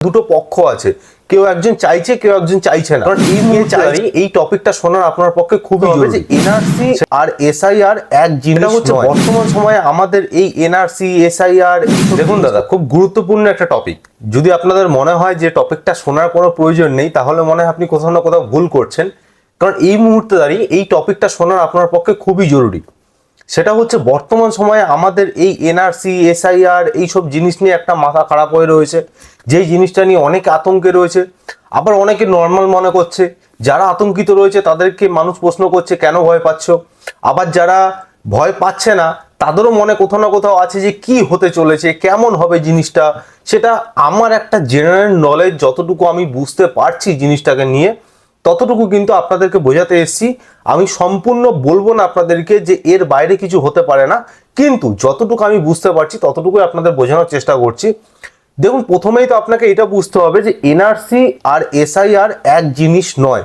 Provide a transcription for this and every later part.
দুটো পক্ষ আছে। কেউ একজন চাইছে কেউ একজন চাইছে না। কারণ এই দাঁড়িয়ে এই টপিকটা শোনার আপনার পক্ষে খুবই জরুরি। এনআরসি আর এসআইআর এক জিনিস হচ্ছে বর্তমান সময়ে আমাদের এই এনআরসি এসআইআর দেখুন দাদা খুব গুরুত্বপূর্ণ একটা টপিক যদি আপনাদের মনে হয় যে টপিকটা শোনার কোনো প্রয়োজন নেই তাহলে মনে হয় আপনি কোথাও না কোথাও ভুল করছেন। কারণ এই মুহূর্তে দাঁড়িয়ে এই টপিকটা শোনার আপনার পক্ষে খুবই জরুরি। সেটা হচ্ছে বর্তমান সময়ে আমাদের এই এনআরসি এসআইআর এইসব জিনিস নিয়ে একটা মাথা খারাপ হয়ে রয়েছে। যেই জিনিসটা নিয়ে অনেক আতঙ্কে রয়েছে, আবার অনেকে নর্মাল মনে করছে। যারা আতঙ্কিত রয়েছে, তাদেরকে মানুষ প্রশ্ন করছে, কেন ভয় পাচ্ছ? আবার যারা ভয় পাচ্ছে না, তাদেরও মনে কোথাও না কোথাও আছে যে কি হতে চলেছে, কেমন হবে জিনিসটা। সেটা আমার একটা জেনারেল নলেজ যতটুকু আমি বুঝতে পারছি জিনিসটাকে নিয়ে ততটুকু কিন্তু আপনাদেরকে বোঝাতে এসেছি। আমি সম্পূর্ণ বলব না আপনাদেরকে যে এর বাইরে কিছু হতে পারে না। কিন্তু যতটুকু আমি বুঝতে পারছি, ততটুকুই আপনাদের বোঝানোর চেষ্টা করছি। দেখুন, প্রথমেই তো আপনাকে এটা বুঝতে হবে যে এনআরসি আর এসআইআর এক জিনিস নয়।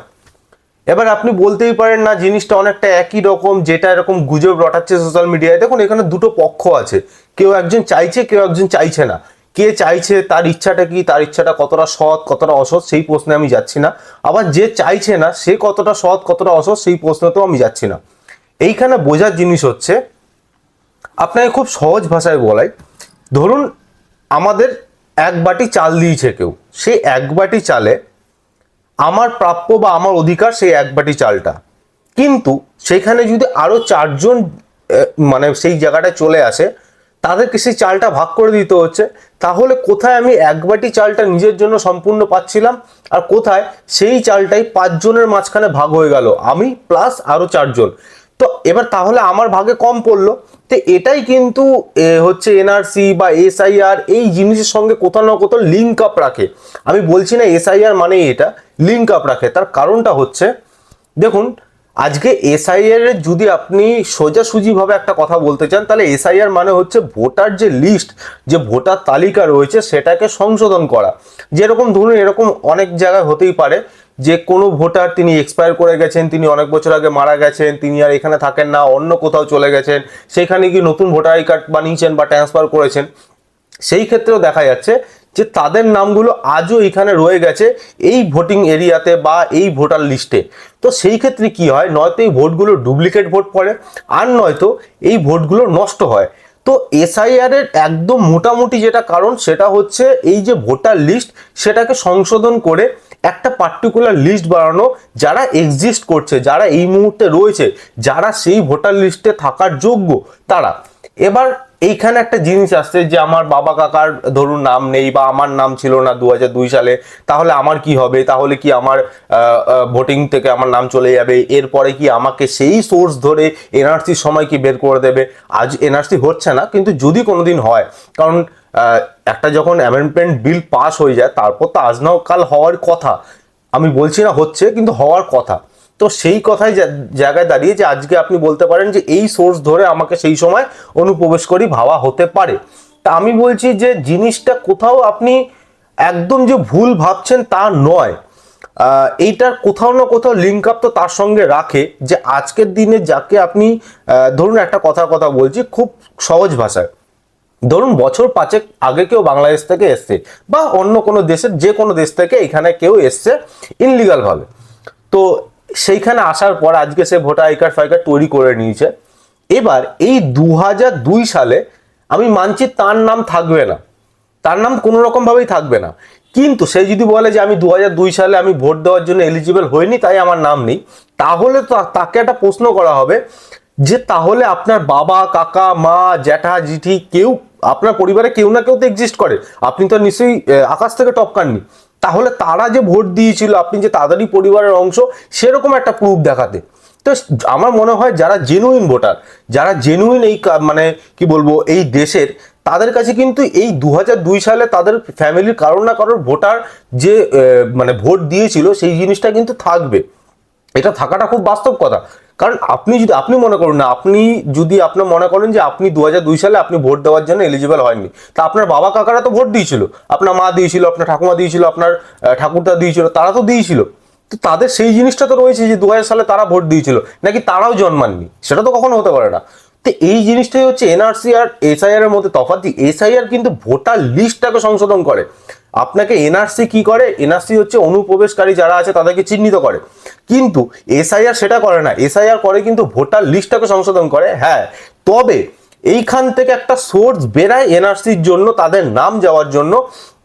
এবার আপনি বলতেই পারেন না, জিনিসটা অনেকটা একই রকম, যেটা এরকম গুজব রটাচ্ছে সোশ্যাল মিডিয়ায় দেখুন, এখানে দুটো পক্ষ আছে। কেউ একজন চাইছে, কেউ একজন চাইছে না। কে চাইছে, তার ইচ্ছাটা কি, তার ইচ্ছাটা কতটা সৎ, কতটা অসৎ, সেই প্রশ্নে আমি যাচ্ছি না। আবার যে চাইছে না, সে কতটা সৎ, কতটা অসৎ, সেই প্রশ্নেতেও আমি যাচ্ছি না। এইখানে বোঝার জিনিস হচ্ছে, আপনাকে খুব সহজ ভাষায় বলাই, ধরুন আমাদের এক বাটি চাল দিয়েছে কেউ সেই এক বাটি চালে আমার প্রাপ্য বা আমার অধিকার সেই এক বাটি চালটা। কিন্তু সেখানে যদি আরও চারজন মানে সেই জায়গাটায় চলে আসে তাদেরকে সেই চালটা ভাগ করে দিতে হচ্ছে। তাহলে কোথায় আমি এক বাটি চালটা নিজের জন্য সম্পূর্ণ পাচ্ছিলাম আর কোথায় সেই চালটাই পাঁচজনের মাঝখানে ভাগ হয়ে গেল, আমি প্লাস আরও চারজন। তো এবার তাহলে আমার ভাগে কম পড়ল। তো এটাই কিন্তু হচ্ছে এনআরসি বা এসআইআর এই জিনিসের সঙ্গে কোথাও না কোথাও লিঙ্ক আপ রাখে। আমি বলছি না এসআইআর মানে এটা লিঙ্ক আপ রাখে। তার কারণটা হচ্ছে, দেখুন আজকে এসআইআর এর যদি আপনি সোজাসুজিভাবে একটা কথা বলতে চান, তাহলে এসআইআর মানে হচ্ছে ভোটার যে লিস্ট যে ভোটার তালিকা রয়েছে, সেটাকে সংশোধন করা। যেরকম ধরুন, এরকম অনেক জায়গায় হতেই পারে যে কোনো ভোটার তিনি এক্সপায়ার করে গেছেন, তিনি অনেক বছর আগে মারা গেছেন, তিনি আর এখানে থাকেন না, অন্য কোথাও চলে গেছেন, সেখানে কি নতুন ভোটার আই কার্ড বানিয়েছেন বা ট্রান্সফার করেছেন। সেই ক্ষেত্রেও দেখা যাচ্ছে যে তাদের নামগুলো আজও এখানে রয়ে গেছে এই ভোটিং এরিয়াতে বা এই ভোটার লিস্টে। তো সেই ক্ষেত্রে কি হয়, নয়তো এই ভোটগুলো ডুপ্লিকেট ভোট পড়ে, আর নয়তো এই ভোটগুলো নষ্ট হয়। তো এসআইআর এর একদম মোটামুটি যেটা কারণ সেটা হচ্ছে এই যে ভোটার লিস্ট, সেটাকে সংশোধন করে একটা পার্টিকুলার লিস্ট বানানো যারা এক্সিস্ট করছে, যারা এই মুহূর্তে রয়েছে, যারা সেই ভোটার লিস্টে থাকার যোগ্য তারা। এবার এইখানে একটা জিনিস আসছে যে আমার বাবা কাকার ধরুন নাম নেই বা আমার নাম ছিল না দু দুই সালে, তাহলে আমার কি হবে? তাহলে কি আমার ভোটিং থেকে আমার নাম চলে যাবে? এরপরে কি আমাকে সেই সোর্স ধরে এনআরসির সময় কি বের করে দেবে? আজ এনআরসি হচ্ছে না, কিন্তু যদি কোনোদিন হয়, কারণ একটা যখন অ্যামেন্ডমেন্ট বিল পাস হয়ে যায়, তারপর তো আজ কাল হওয়ার কথা। আমি বলছি না হচ্ছে, কিন্তু হওয়ার কথা। তো সেই কথাই জায়গায় দাঁড়িয়ে যে আজকে আপনি বলতে পারেন যে এই সোর্স ধরে আমাকে সেই সময় অনুপ্রবেশ করি ভাবা হতে পারে। তা আমি বলছি যে জিনিসটা কোথাও আপনি একদম যে ভুল ভাবছেন তা নয়। এইটার কোথাও না কোথাও লিঙ্ক আপ তো তার সঙ্গে রাখে যে আজকের দিনে যাকে আপনি ধরুন একটা কথা কথা বলছি খুব সহজ ভাষায়। ধরুন বছর পাঁচেক আগে কেউ বাংলাদেশ থেকে এসছে বা অন্য কোনো দেশের যে কোনো দেশ থেকে এখানে কেউ এসছে ইনলিগাল ভাবে। তো সেইখানে আসার পর আজকে সে ভোটার আই কার্ড, ফাই কার্ড তৈরি করে নিয়েছে। এবার এই দু দুই সালে আমি মানছি তার নাম থাকবে না। তার নাম কোনো রকম ভাবেই থাকবে না। কিন্তু সে যদি বলে যে আমি দু দুই সালে আমি ভোট দেওয়ার জন্য এলিজিবল হইনি, তাই আমার নাম নেই, তাহলে তো, তাকে একটা প্রশ্ন করা হবে যে তাহলে আপনার বাবা, কাকা, মা, জ্যাঠা, জিঠি কেউ, আপনার পরিবারে কেউ না কেউ তো এক্সিস্ট করে। আপনি তো নিশ্চয়ই আকাশ থেকে টপকাননি। তাহলে তারা যে ভোট দিয়েছিল, আপনি যে তাদেরই পরিবারের অংশ, সেরকম একটা প্রুফ দেখাতে। তো আমার মনে হয় যারা জেনুইন ভোটার, যারা জেনুইন এই মানে কি বলব, এই দেশের, তাদের কাছে কিন্তু এই দু সালে তাদের ফ্যামিলির কারোর না কারোর ভোটার যে মানে ভোট দিয়েছিল, সেই জিনিসটা কিন্তু থাকবে। এটা থাকাটা খুব বাস্তব কথা। কারণ আপনি যদি, আপনি মনে করুন না, আপনি যদি আপনার মনে করেন যে আপনি দু দুই সালে আপনি ভোট দেওয়ার জন্য এলিজিবল হয়নি, তা আপনার বাবা কাকারা তো ভোট দিয়েছিল, আপনার মা দিয়েছিল, আপনার ঠাকুমা দিয়েছিল, আপনার ঠাকুরদা দিয়েছিল, তারা তো দিয়েছিল। তো তাদের সেই জিনিসটা তো রয়েছে যে দু সালে তারা ভোট দিয়েছিল, নাকি তারাও জন্মাননি, সেটা তো কখনো হতে পারে না। তো এই জিনিসটাই হচ্ছে এনআরসি আর এসআইআর এর মধ্যে তফাৎ। এসআইআর কিন্তু ভোটার লিস্টটাকে সংশোধন করে। আপনাকে এনআরসি কি করে? এনআরসি হচ্ছে অনুপ্রবেশকারী যারা আছে তাদেরকে চিহ্নিত করে। কিন্তু এসআইআর সেটা করে না। এসআইআর করে কিন্তু ভোটার লিস্টটাকে সংশোধন করে। হ্যাঁ তবে এইখান থেকে একটা সোর্স বেরায় এনআরসির জন্য, তাদের নাম যাওয়ার জন্য,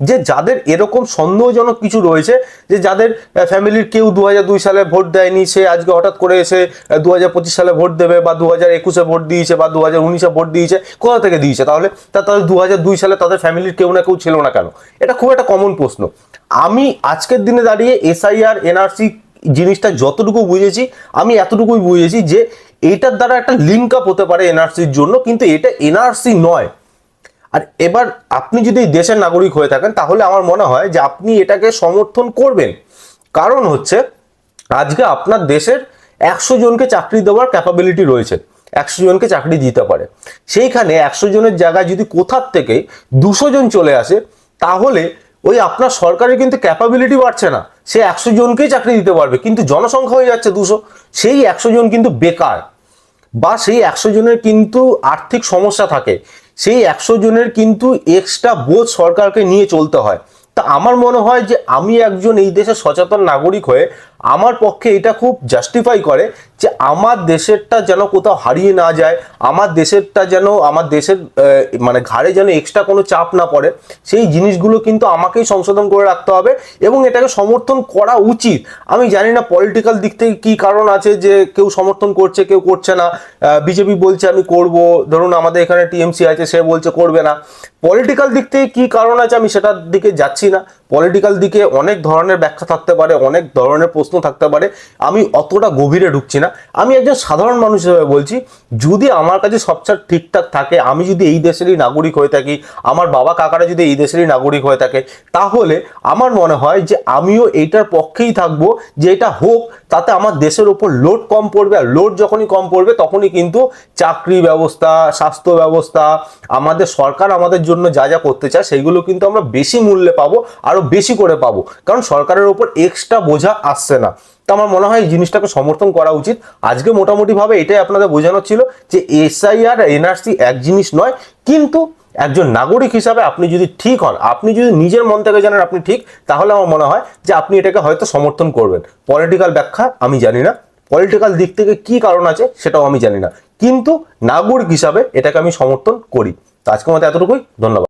যে যাদের এরকম সন্দেহজনক কিছু রয়েছে, যে যাদের ফ্যামিলির কেউ দু দুই সালে ভোট দেয়নি, সে আজকে হঠাৎ করে এসে দু পঁচিশ সালে ভোট দেবে, বা দু হাজার একুশে ভোট দিয়েছে, বা দু হাজার উনিশে ভোট দিয়েছে, কোথা থেকে দিয়েছে? তাহলে তা তাদের দু হাজার দুই সালে তাদের ফ্যামিলির কেউ না কেউ ছিল না কেন? এটা খুব একটা কমন প্রশ্ন। আমি আজকের দিনে দাঁড়িয়ে এসআইআর এনআরসি জিনিসটা যতটুকু বুঝেছি, আমি এতটুকুই বুঝেছি যে এটার দ্বারা একটা লিঙ্ক আপ হতে পারে এনআরসির জন্য, কিন্তু এটা এনআরসি নয়। আর এবার আপনি যদি দেশের নাগরিক হয়ে থাকেন, তাহলে আমার মনে হয় যে আপনি এটাকে সমর্থন করবেন। কারণ হচ্ছে, আজকে আপনার দেশের একশো জনকে চাকরি দেওয়ার ক্যাপাবিলিটি রয়েছে, একশো জনকে চাকরি দিতে পারে। সেইখানে একশো জনের জায়গায় যদি কোথার থেকে দুশো জন চলে আসে, তাহলে ওই আপনার সরকারের কিন্তু ক্যাপাবিলিটি বাড়ছে না। সে একশো জনকেই চাকরি দিতে পারবে, কিন্তু জনসংখ্যা হয়ে যাচ্ছে দুশো। সেই একশো জন কিন্তু বেকার। বা সেই একশো জনের কিন্তু আর্থিক সমস্যা থাকে। সেই একশো জনের কিন্তু এক্সট্রা বোঝ সরকারকে নিয়ে চলতে হয়। তা আমার মনে হয় যে আমি একজন এই দেশের সচেতন নাগরিক হয়ে আমার পক্ষে এটা খুব জাস্টিফাই করে যে আমার দেশেরটা যেন কোথাও হারিয়ে না যায়, আমার দেশেরটা যেন, আমার দেশের মানে ঘাড়ে যেন এক্সট্রা কোনো চাপ না পড়ে, সেই জিনিসগুলো কিন্তু আমাকেই সংশোধন করে রাখতে হবে এবং এটাকে সমর্থন করা উচিত। আমি জানি না পলিটিক্যাল দিক থেকে কী কারণ আছে যে কেউ সমর্থন করছে, কেউ করছে না। বিজেপি বলছে আমি করব, ধরুন আমাদের এখানে টিএমসি আছে, সে বলছে করবে না। পলিটিক্যাল দিক থেকে কী কারণ আছে আমি সেটার দিকে যাচ্ছি না। পলিটিক্যাল দিকে অনেক ধরনের ব্যাখ্যা থাকতে পারে, অনেক ধরনের প্রশ্ন থাকতে পারে। আমি অতটা গভীরে ঢুকছি না। আমি একজন সাধারণ মানুষ হিসেবে বলছি, যদি আমার কাছে সবচেয়ে ঠিকঠাক থাকে, আমি যদি এই দেশেরই নাগরিক হয়ে থাকি, আমার বাবা কাকারা যদি এই দেশেরই নাগরিক হয়ে থাকে, তাহলে আমার মনে হয় যে আমিও এইটার পক্ষেই থাকব যে এটা হোক, তাতে আমার দেশের ওপর লোড কম পড়বে, আর লোড যখনই কম পড়বে, তখনই কিন্তু চাকরি ব্যবস্থা, স্বাস্থ্য ব্যবস্থা, আমাদের সরকার আমাদের জন্য যা যা করতে চায়, সেইগুলো কিন্তু আমরা বেশি মূল্যে পাবো, আরও বেশি করে পাবো। কারণ সরকারের ওপর এক্সট্রা বোঝা আসছে না। তো আমার মনে হয় এই জিনিসটাকে সমর্থন করা উচিত। আজকে মোটামুটি ভাবে এটাই আপনাদের বোঝানোর ছিল যে এসআইআর এনআরসি এক জিনিস নয়, কিন্তু একজন নাগরিক হিসাবে আপনি যদি ঠিক হন, আপনি যদি নিজের মন থেকে জানেন আপনি ঠিক, তাহলে আমার মনে হয় যে আপনি এটাকে হয়তো সমর্থন করবেন। পলিটিক্যাল ব্যাখ্যা আমি জানি না। পলিটিক্যাল দিক থেকে কি কারণ আছে সেটাও আমি জানি না। কিন্তু নাগরিক হিসাবে এটাকে আমি সমর্থন করি। তো আজকের মতো এতটুকুই। ধন্যবাদ।